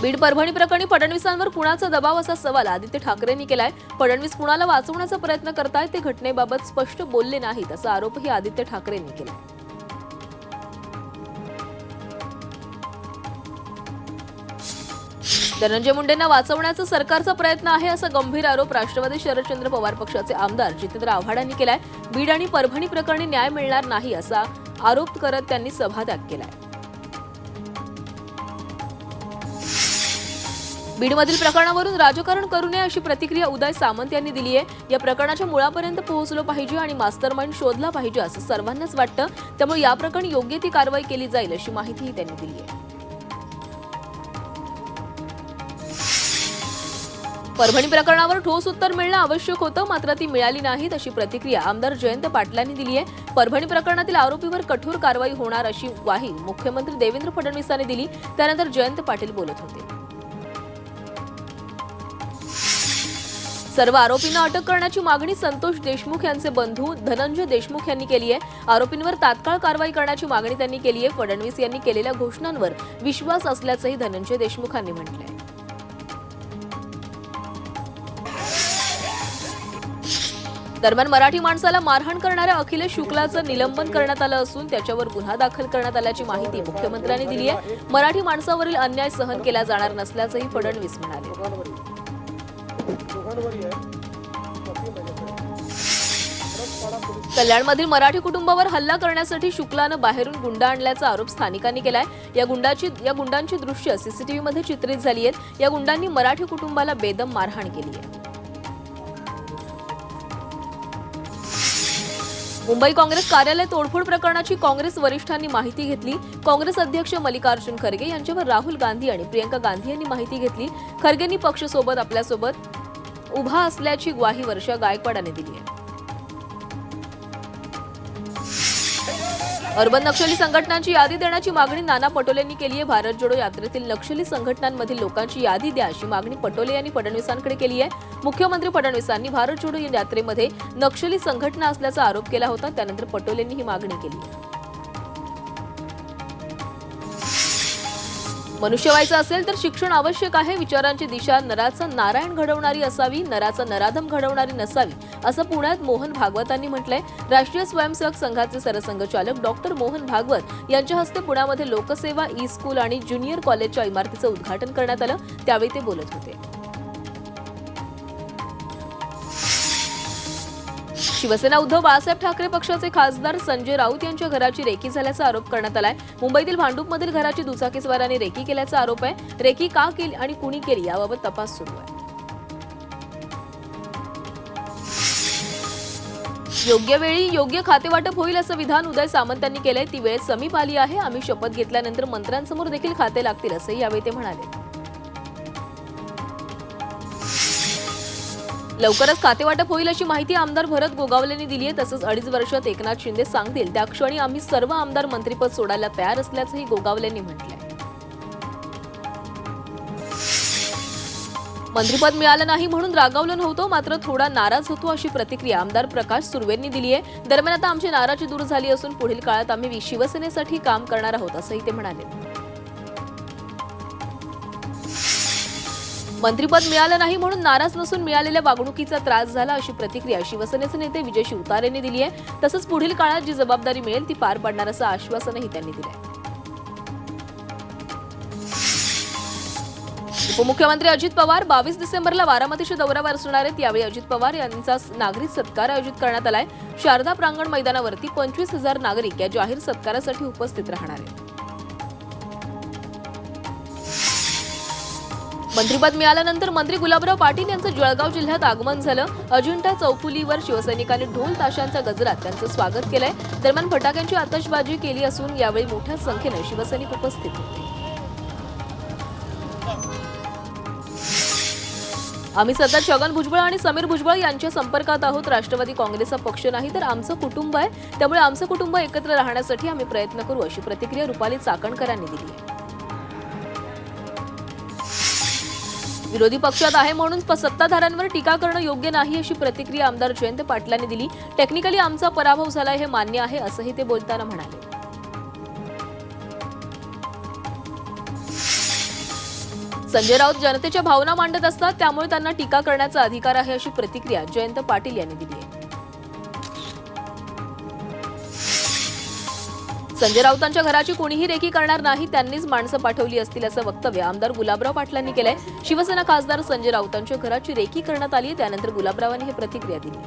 बीड परभणी प्रकरणी फडणवीसांवर कुणाचा दबाव असा सवाल आदित्य ठाकरेंनी केलाय. फडणवीस कुणाला वाचवण्याचा प्रयत्न करतायत ते घटनेबाबत स्पष्ट बोलले नाहीत असा आरोपही आदित्य ठाकरेंनी केला धनंजय मुंडेंना वाचवण्याचा सरकारचा प्रयत्न आहे असा गंभीर आरोप राष्ट्रवादी शरदचंद्र पवार पक्षाचे आमदार जितेंद्र आव्हाड यांनी केलाय. बीड आणि परभणी प्रकरणी न्याय मिळणार नाही असा आरोप करत त्यांनी सभात्याग केलाय. बीडमधील प्रकरणावरून राजकारण करू नये अशी प्रतिक्रिया उदय सामंत यांनी दिली आहे. या प्रकरणाच्या मुळापर्यंत पोहोचलो पाहिजे आणि मास्टर माइंड शोधला पाहिजे असं सर्वांनाच वाटतं. त्यामुळे या प्रकरणी योग्य ती कारवाई केली जाईल अशी माहितीही त्यांनी दिली आहे. परभणी प्रकरणावर ठोस उत्तर मिळणं आवश्यक होतं मात्र ती मिळाली नाहीत अशी प्रतिक्रिया आमदार जयंत पाटलांनी दिली आहे. परभणी प्रकरणातील आरोपीवर कठोर कारवाई होणार अशी ग्वाही मुख्यमंत्री देवेंद्र फडणवीसांनी दिली. त्यानंतर जयंत पाटील बोलत होते. सर्व आरोपींना अटक करण्याची मागणी संतोष देशमुख यांचे बंधू धनंजय देशमुख यांनी केली आहे. आरोपींवर तात्काळ कारवाई करण्याची मागणी त्यांनी केली आहे. फडणवीस यांनी केलेल्या घोषणांवर विश्वास असल्याचंही धनंजय देशमुखांनी म्हटलंय. दरम्यान मराठी माणसाला मारहाण करणाऱ्या अखिलेश शुक्लाचं निलंबन करण्यात आलं असून त्याच्यावर गुन्हा दाखल करण्यात आल्याची माहिती मुख्यमंत्र्यांनी दिली आहे. मराठी माणसावरील अन्याय सहन केला जाणार नसल्याचंही फडणवीस म्हणाले. कल्याणमधील मराठी कुटुंबावर हल्ला करण्यासाठी शुक्लानं बाहेरून गुंड आणल्याचा आरोप स्थानिकांनी केलाय. या गुंडाची या गुंडांची दृश्य सीसीटीव्हीमध्ये चित्रित झाली आहेत. या गुंडांनी मराठी कुटुंबाला बेदम मारहाण केली आहे. मुंबई काँग्रेस कार्यालय तोडफोड प्रकरणाची काँग्रेस वरिष्ठांनी माहिती घेतली. काँग्रेस अध्यक्ष मल्लिकार्जुन खरगे यांच्यावर राहुल गांधी आणि प्रियंका गांधी यांनी माहिती घेतली. खरगेंनी पक्षसोबत आपल्यासोबत उभा असल्याची ग्वाही वर्षा गायकवाडाने दिली आहे. अर्बन नक्षली संघटनांची यादी देण्याची मागणी नाना पटोले यांनी केली आहे. भारत जोडो यात्रेतील नक्षली संघटनांमधील लोकांची यादी द्या अशी मागणी पटोले यांनी फडणवीसांकडे केली आहे. मुख्यमंत्री फडणवीसांनी भारत जोडो या यात्रेमध्ये नक्षली संघटना असल्याचा आरोप केला होता. त्यानंतर पटोलेंनी ही मागणी केली मनुष्य व्हायचं असेल तर शिक्षण आवश्यक आहे. विचारांची दिशा नराचा नारायण घडवणारी असावी नराचा नराधम घडवणारी नसावी असं पुण्यात मोहन भागवतांनी म्हटलंय. राष्ट्रीय स्वयंसेवक संघाचे सरसंघचालक डॉक्टर मोहन भागवत यांच्या हस्ते पुण्यामध्ये लोकसेवा ई स्कूल आणि ज्युनियर कॉलेजच्या इमारतीचं उद्घाटन करण्यात आलं. त्यावेळी ते बोलत होते. शिवसेना उद्धव बाळासाहेब ठाकरे पक्षाचे खासदार संजय राऊत यांच्या घराची रेकी झाल्याचा आरोप करण्यात आलाय. मुंबईतील भांडूपमधील घराची दुचाकीस्वाराने रेकी केल्याचा आरोप आहे. रेकी का केली आणि कुणी केली याबाबत तपास सुरू आहे. योग्य वेळी योग्य खातेवाटप होईल असं विधान उदय सामंत यांनी केलंय. ती वेळ समीप आली आहे. आम्ही शपथ घेतल्यानंतर मंत्र्यांसमोर देखील खाते लागतील असंही यावेळी ते म्हणाले. लवकरच खातेवाटप होईल अशी माहिती आमदार भरत गोगावलेंनी दिली आहे. तसंच अडीच वर्षात एकनाथ शिंदे सांगतील. त्या क्षणी आम्ही सर्व आमदार मंत्रीपद सोडायला तयार असल्याचंही गोगावलेंनी म्हटलंय. मंत्रीपद मिळालं नाही म्हणून रागावलं नव्हतो मात्र थोडा नाराज होतो अशी प्रतिक्रिया आमदार प्रकाश सुर्वेंनी दिली आहे. दरम्यान आता आमची नाराजी दूर झाली असून पुढील काळात आम्ही शिवसेनेसाठी काम करणार आहोत असंही ते म्हणाले. मंत्रीपद मिळालं नाही म्हणून नाराज नसून मिळालेल्या वागणुकीचा त्रास झाला अशी प्रतिक्रिया शिवसेनेचे नेते विजय शिवतार यांनी दिली आहे. तसंच पुढील काळात जी जबाबदारी मिळेल ती पार पाडणार असं आश्वासनही त्यांनी दिलं आहे. उपमुख्यमंत्री अजित पवार बावीस डिसेंबरला बारामतीच्या दौऱ्यावर असणार आहेत. यावेळी अजित पवार यांचा नागरी सत्कार आयोजित करण्यात आलाय. शारदा प्रांगण मैदानावरती पंचवीस हजार नागरिक या जाहीर सत्कारासाठी उपस्थित राहणार आहेत. मंत्रिपद मिळाल्यानंतर मंत्री गुलाबराव पाटील यांचं जळगाव जिल्ह्यात आगमन झालं. अजिंठा चौफुलीवर शिवसैनिकांनी ढोल ताशांच्या गजरात त्यांचं स्वागत केलंय. दरम्यान फटाक्यांची आतषबाजी केली असून यावेळी मोठ्या संख्येनं शिवसैनिक उपस्थित होते. आम्ही सध्या छगन भुजबळ आणि समीर भुजबळ यांच्या संपर्कात आहोत. राष्ट्रवादी काँग्रेसचा पक्ष नाही तर आमचं कुटुंब आहे. त्यामुळे आमचं कुटुंब एकत्र राहण्यासाठी आम्ही प्रयत्न करू अशी प्रतिक्रिया रुपाली चाकणकरांनी दिली आहे. विरोधी पक्षात आहे म्हणून सत्ताधाऱ्यांवर टीका करणं योग्य नाही अशी प्रतिक्रिया आमदार जयंत पाटलांनी दिली. टेक्निकली आमचा पराभव झाला हे मान्य आहे असंही ते बोलताना म्हणाले. संजय राऊत जनतेच्या भावना मांडत असतात त्यामुळे त्यांना टीका करण्याचा अधिकार आहे अशी प्रतिक्रिया जयंत पाटील यांनी दिली आहे. संजय राऊतांच्या घराची कोणीही रेखी करणार नाही त्यांनीच माणसं पाठवली असतील असं वक्तव्य आमदार गुलाबराव पाटलांनी केलंय. शिवसेना खासदार संजय राऊतांच्या घराची रेखी करण्यात आली आहे त्यानंतर गुलाबरावांनी ही प्रतिक्रिया दिली.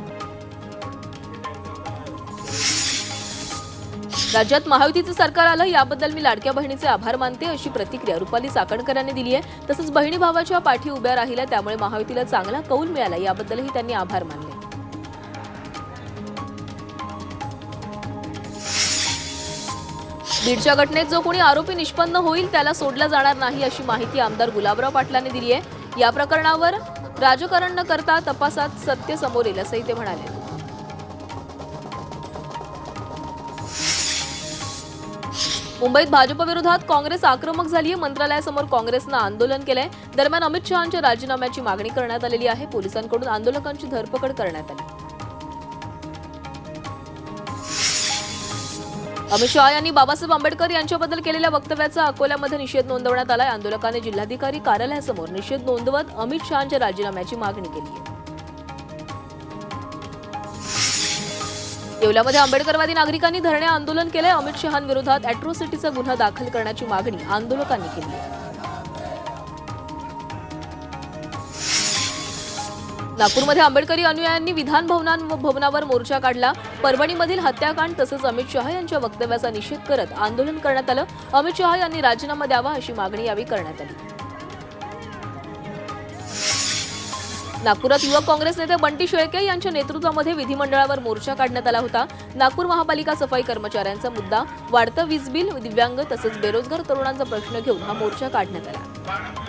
राज्यात महायुतीचं सरकार आलं याबद्दल मी लाडक्या बहिणीचे आभार मानते अशी प्रतिक्रिया रुपाली साकणकरांनी दिली आहे. तसंच बहिणी भावाच्या पाठी उभ्या राहिल्या त्यामुळे महायुतीला चांगला कौल मिळाला याबद्दलही त्यांनी आभार मानले. बीडच्या घटनेत जो कोणी आरोपी निष्पन्न होईल त्याला सोडलं जाणार नाही अशी माहिती आमदार गुलाबराव पाटलांनी दिली आहे. या प्रकरणावर राजकारण न करता तपासात सत्य समोर येईल असंही ते म्हणाले. मुंबईत भाजपविरोधात काँग्रेस आक्रमक झाली आहे मंत्रालयासमोर काँग्रेसनं आंदोलन केलंय. दरम्यान अमित शहांच्या राजीनाम्याची मागणी करण्यात आलेली आहे. पोलिसांकडून आंदोलकांची धरपकड करण्यात आली. अमित शहा यांनी बाबासाहेब आंबेडकर यांच्याबद्दल केलेल्या वक्तव्याचा अकोल्यामध्ये निषेध नोंदवण्यात आलाय. आंदोलकांनी जिल्हाधिकारी कार्यालयासमोर निषेध नोंदवत अमित शहांच्या राजीनाम्याची मागणी केली आहे. येवल्यामध्ये आंबेडकरवादी नागरिकांनी धरणे आंदोलन केलंय. अमित शहांविरोधात अॅट्रोसिटीचा गुन्हा दाखल करण्याची मागणी आंदोलकांनी केली आहे. नागपूरमध्ये आंबेडकरी अनुयायांनी विधान भवनां भवनावर मोर्चा काढला. परभणीमधील हत्याकांड तसंच अमित शहा यांच्या वक्तव्याचा निषेध करत आंदोलन करण्यात आलं. अमित शहा यांनी राजीनामा द्यावा अशी मागणी यावेळी करण्यात आली. नागपुरात युवक काँग्रेस नेते बंटी शेळके यांच्या नेतृत्वामध्ये विधिमंडळावर मोर्चा काढण्यात आला होता. नागपूर महापालिका सफाई कर्मचाऱ्यांचा मुद्दा वाढतं वीज बिल दिव्यांग तसंच बेरोजगार तरुणांचा प्रश्न घेऊन हा मोर्चा काढण्यात आला.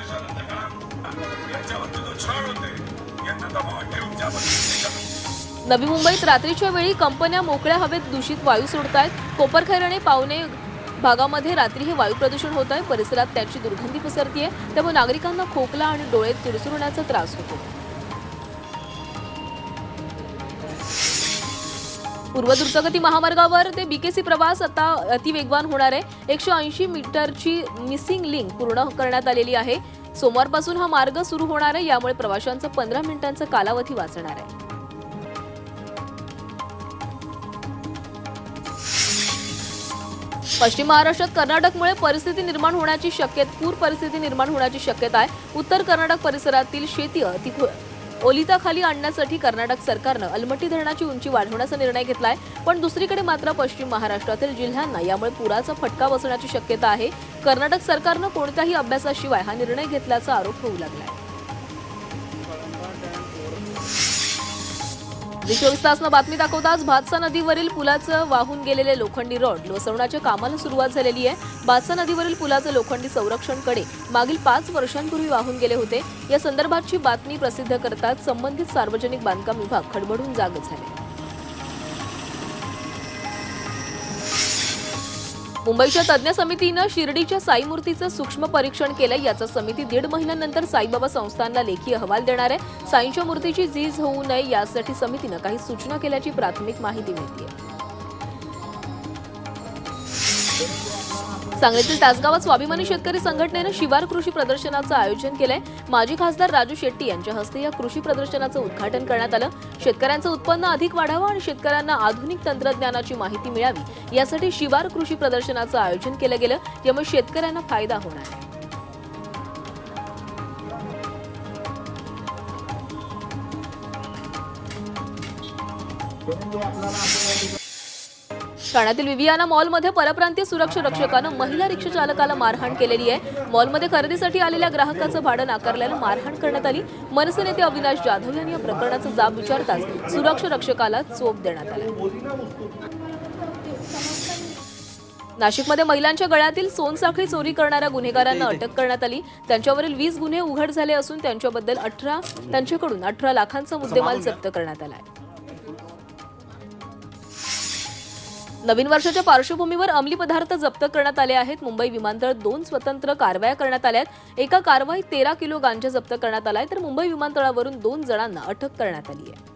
नवी मुंबईत रात्रीच्या वेळी कंपन्या मोकळ्या हवेत दूषित वायू सोडतायत. आणि पावणे भागामध्ये रात्री हे वायू प्रदूषण होत आहे परिसरात त्याची दुर्गंधी पसरतीये. त्यामुळे नागरिकांना खोकला आणि डोळे चुरचुरण्याचा त्रास होतो. पूर्व द्रुतगती महामार्गावर ते बीकेसी प्रवास आता अतिवेगवान होणार आहे. एकशे ऐंशी मीटरची मिसिंग लिंक पूर्ण करण्यात आलेली आहे. सोमवारपासून हा मार्ग सुरू होणार आहे. यामुळे प्रवाशांचा पंधरा मिनिटांचा कालावधी वाचणार आहे. पश्चिम महाराष्ट्रात कर्नाटकमुळे परिस्थिती निर्माण होण्याची शक्यता पूर परिस्थिती निर्माण होण्याची शक्यता आहे. उत्तर कर्नाटक परिसरातील शेती अति ओलिताखाली आणण्यासाठी कर्नाटक सरकारनं अलमट्टी धरणाची उंची वाढवण्याचा निर्णय घेतलाय. पण दुसरीकडे मात्र पश्चिम महाराष्ट्रातील जिल्ह्यांना यामुळे पुराचा फटका बसण्याची शक्यता आहे. कर्नाटक सरकारनं कोणत्याही अभ्यासाशिवाय हा निर्णय घेतल्याचा आरोप होऊ लागलाय. चोवीस तासनं बातमी दाखवताच भातसा नदीवरील पुलाचं वाहून गेलेले लोखंडी रॉड लोसवण्याच्या कामाला सुरुवात झालेली आहे. भातसा नदीवरील पुलाचं लोखंडी संरक्षणकडे मागील पाच वर्षांपूर्वी वाहून गेले होते. या संदर्भातची बातमी प्रसिद्ध करतात संबंधित सार्वजनिक बांधकाम विभाग. खडबडून जाग झाले मुंबईच्या तज्ज्ञ समितीनं शिर्डीच्या साई मूर्तीचं सूक्ष्म परीक्षण केलं. याचा समिती दीड महिन्यानंतर साईबाबा संस्थांना लेखी अहवाल देणार आहे. साईंच्या मूर्तीची झीज होऊ नये यासाठी समितीनं काही सूचना केल्याची प्राथमिक माहिती मिळते सांगलीतील तासगावात स्वाभिमानी शेतकरी संघटनेनं शिवार कृषी प्रदर्शनाचं आयोजन केलंय. माजी खासदार राजू शेट्टी यांच्या हस्ते या कृषी प्रदर्शनाचं उद्घाटन करण्यात आलं. शेतकऱ्यांचं उत्पन्न अधिक वाढावं आणि शेतकऱ्यांना आधुनिक तंत्रज्ञानाची माहिती मिळावी यासाठी शिवार कृषी प्रदर्शनाचं आयोजन केलं गेलं. यामुळे शेतकऱ्यांना फायदा होणार आहे. ठाण्यातील विवियाना मॉलमध्ये परप्रांतीय सुरक्षा रक्षकानं महिला रिक्षा चालकाला मारहाण केलेली आहे. मॉलमध्ये खरेदीसाठी आलेल्या ग्राहकाचं भाडं नाकारल्यानं मारहाण करण्यात आली. मनसे नेते अविनाश जाधव यांनी या प्रकरणाचा जाब विचारताच सुरक्षा रक्षकाला चोप देण्यात आला. नाशिकमध्ये महिलांच्या गळ्यातील सोनसाखळी चोरी करणाऱ्या गुन्हेगारांना अटक करण्यात आली. त्यांच्यावरील वीस गुन्हे उघड झाले असून त्यांच्याबद्दल अठरा त्यांच्याकडून अठरा लाखांचा मुद्देमाल जप्त करण्यात आला आहे. नवीन वर्षाच्या पार्श्वभूमीवर अंमली पदार्थ जप्त करण्यात आले आहेत. मुंबई विमानतळ दोन स्वतंत्र कारवाया करण्यात आल्या आहेत. एका कारवाईत तेरा किलो गांजा जप्त करण्यात आलाय. तर मुंबई विमानतळावरून दोन जणांना अटक करण्यात आली आहे.